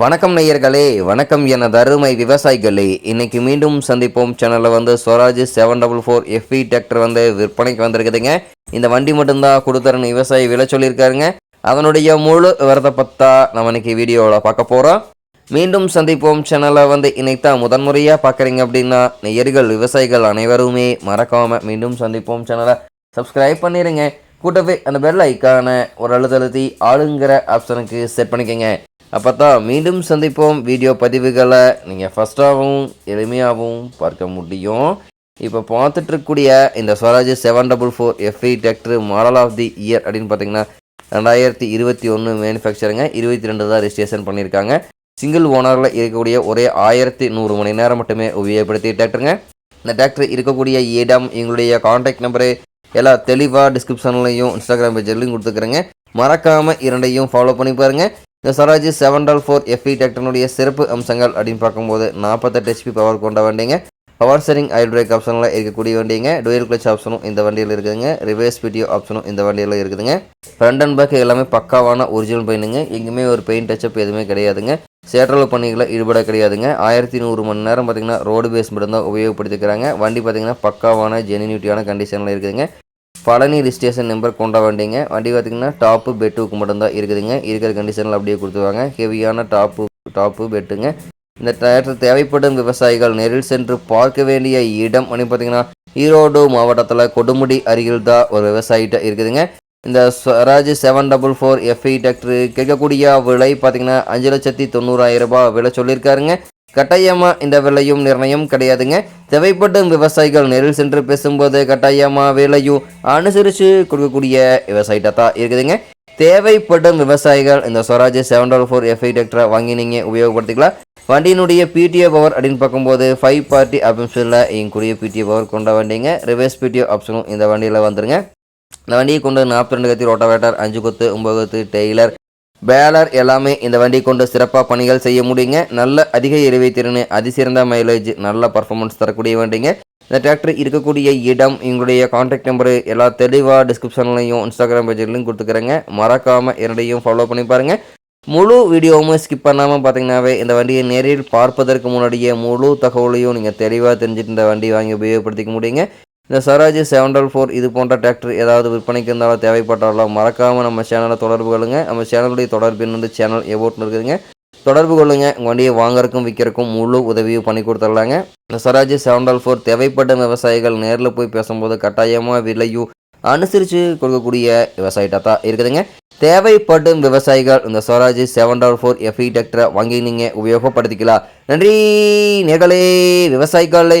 வணக்கம் நேயர்களே வணக்கம் எனது அருமை விவசாயிகளே. இன்றைக்கி மீண்டும் சந்திப்போம். சேனலில் வந்து Swaraj seven double four FE tractor வந்து விற்பனைக்கு வந்திருக்குதுங்க. இந்த வண்டி மட்டும்தான் கொடுத்துறன்னு விவசாயி விலை சொல்லியிருக்காருங்க. அதனுடைய முழு விவரத்தை பற்றா நம்ம இன்றைக்கி வீடியோவில் பார்க்க போகிறோம் மீண்டும் சந்திப்போம். சேனலை வந்து இன்னைக்கு தான் முதன்முறையாக பார்க்குறீங்க அப்படின்னா நேயர்கள் விவசாயிகள் அனைவருமே மறக்காமல் மீண்டும் சந்திப்போம். சேனலை சப்ஸ்கிரைப் பண்ணிடுங்க கூட்டவே அந்த பெல் ஐக்கான ஒரு அழுத்தழுத்தி ஆளுங்கிற ஆப்ஷனுக்கு செட் பண்ணிக்கோங்க. அப்போ தான் மீண்டும் சந்திப்போம். வீடியோ பதிவுகளை நீங்கள் ஃபஸ்ட்டாகவும் எளிமையாகவும் பார்க்க முடியும். இப்போ பார்த்துட்ருக்கக்கூடிய இந்த Swaraj seven double four FE tractor model of the year அப்படின்னு பார்த்தீங்கன்னா ரெண்டாயிரத்தி இருபத்தி ஒன்று மேனுஃபேக்சருங்க இருபத்தி ரெண்டு தான் ரிஜிஸ்ட்ரேஷன் பண்ணியிருக்காங்க. சிங்கிள் ஓனரில் இருக்கக்கூடிய ஒரே ஆயிரத்தி நூறு மணி நேரம் மட்டுமே உபயோகப்படுத்தி டிராக்டருங்க இந்த டிராக்டர் இருக்கக்கூடிய இடம் எங்களுடைய கான்டாக்ட் நம்பரு எல்லா தெளிவாக டிஸ்கிரிப்ஷன்லையும் இன்ஸ்டாகிராம் பேஜ்லையும் கொடுத்துக்கிறேங்க. மறக்காமல் இரண்டையும் ஃபாலோ பண்ணி பாருங்கள் இந்த Swaraj seven double four FE டிராக்டர்னுடைய சிறப்பு அம்சங்கள் அப்படின்னு பார்க்கும்போது நாற்பத்தெட்டு ஹெச்பி பவர் கொண்ட வண்டிங்க. பவர் ஸ்டரிங் ஆயில் பிரேக் ஆப்ஷனில் இருக்கக்கூடிய வண்டிங்க. டூயல் கிளச் ஆப்ஷனும் இந்த வண்டியில் இருக்குதுங்க. ரிவர்ஸ் பிடிஓ ஆப்ஷனும் இந்த வண்டியில் இருக்குதுங்க. ஃப்ரண்ட் அண்ட் பேக் எல்லாமே பக்காவான ஒரிஜினல் பெயிண்டுங்க எங்கேயுமே ஒரு பெயிண்ட் டச்சப் எதுவுமே கிடையாதுங்க. சேற்றல் பணிகளை ஈடுபட கிடையாதுங்க. ஆயிரத்தி நூறு மணி நேரம் பார்த்தீங்கன்னா ரோடு பேஸ் மட்டும்தான் உபயோகப்படுத்திக்கிறாங்க. வண்டி பார்த்தீங்கன்னா பக்காவான ஜெனினியூட்டியான கண்டிஷனில் இருக்குதுங்க. பழனி ரிஜிஸ்ட்ரேஷன் நம்பர் கொண்ட வண்டிங்க வண்டி பார்த்திங்கன்னா டாப்பு பெட்டுக்கு மட்டும்தான் இருக்குதுங்க. இருக்கிற கண்டிஷனில் அப்படியே கொடுத்துருவாங்க. ஹெவியான டாப்பு டாப்பு பெட்டுங்க இந்த டிராக்டர் தேவைப்படும் விவசாயிகள் நேரில் சென்று பார்க்க வேண்டிய இடம் அப்படின்னு பார்த்தீங்கன்னா ஈரோடு மாவட்டத்தில் கொடுமுடி அருகில் தான் ஒரு விவசாயிட்ட இருக்குதுங்க. இந்த Swaraj seven double four FE tractor கேட்கக்கூடிய விலை பார்த்தீங்கன்னா அஞ்சு லட்சத்தி தொண்ணூறாயிரம் ரூபாய் விலை சொல்லியிருக்காருங்க. கட்டாயமாக இந்த விலையும் நிர்ணயம் கிடையாதுங்க. தேவைப்படும் விவசாயிகள் நேரில் சென்று பேசும்போது கட்டாயமாக விலையும் அனுசரித்து கொடுக்கக்கூடிய விவசாயிட்ட தான் இருக்குதுங்க. தேவைப்படும் விவசாயிகள் இந்த Swaraj seven double four FI டெக்டரை வாங்கி நீங்கள் உபயோகப்படுத்திக்கலாம். வண்டியினுடைய பிடிஓ பவர் அப்படின்னு பார்க்கும்போது ஃபைவ் பார்ட்டி ஆப்ஷனில் எங்கூடிய பிடிஓ பவர் கொண்ட வண்டிங்க. ரிவர்ஸ் பிடிஓ ஆப்ஷனும் இந்த வண்டியில் வந்துருங்க. இந்த வண்டியை கொண்டு நாற்பத்தி ரெண்டு கத்தி ரோட்டோவேட்டர் அஞ்சு கொத்து ஒம்பது கொத்து டெய்லர் பேலர் எல்லாமே இந்த வண்டி கொண்டு சிறப்பாக பணிகள் செய்ய முடியுங்க. நல்ல அதிக இறைவை திறன் அதிசிறந்த மைலேஜ் நல்ல பர்ஃபார்மன்ஸ் தரக்கூடிய வண்டிங்க. இந்த டிராக்டர் இருக்கக்கூடிய இடம் எங்களுடைய காண்டாக்ட் நம்பரு எல்லா தெளிவாக டிஸ்கிரிப்ஷன்லையும் இன்ஸ்டாகிராம் பேஜ்லையும் கொடுத்துக்கிறேங்க. மறக்காமல் இரண்டையும் ஃபாலோ பண்ணி பாருங்கள் முழு வீடியோவும் ஸ்கிப் பண்ணாமல் பார்த்தீங்கன்னாவே இந்த வண்டியை நேரில் பார்ப்பதற்கு முன்னாடியே முழு தகவலையும் நீங்கள் தெளிவாக தெரிஞ்சுட்டு இந்த வண்டி வாங்கி உபயோகப்படுத்திக்க முடியுங்க. இந்த சரோஜி செவன் டபுள் ஃபோர் இது போன்ற டிராக்டர் ஏதாவது விற்பனைக்கு இருந்தாலும் தேவைப்பட்டாலும் மறக்காமல் நம்ம சேனலை தொடர்பு கொள்ளுங்க. நம்ம சேனலுடைய தொடர்பின் வந்து சேனல் எவோட்னு இருக்குதுங்க. தொடர்பு கொள்ளுங்க. உங்கள் வண்டியை வாங்குறதுக்கும் விற்கிறக்கும் முழு உதவியும் பண்ணி கொடுத்துடலாங்க. இந்த சராஜ் செவன் டபுள் ஃபோர் தேவைப்பட்ட விவசாயிகள் நேரில் போய் பேசும்போது கட்டாயமாக விலையும் அனுசரித்து கொடுக்கக்கூடிய விவசாயிட்டாக தான் இருக்குதுங்க. தேவைப்படும் விவசாயிகள் இந்த Swaraj seven double four FE டிராக்டரை வாங்கி நீங்கள் உபயோகப்படுத்திக்கலாம். நன்றி. நேர்களே விவசாயிகளை.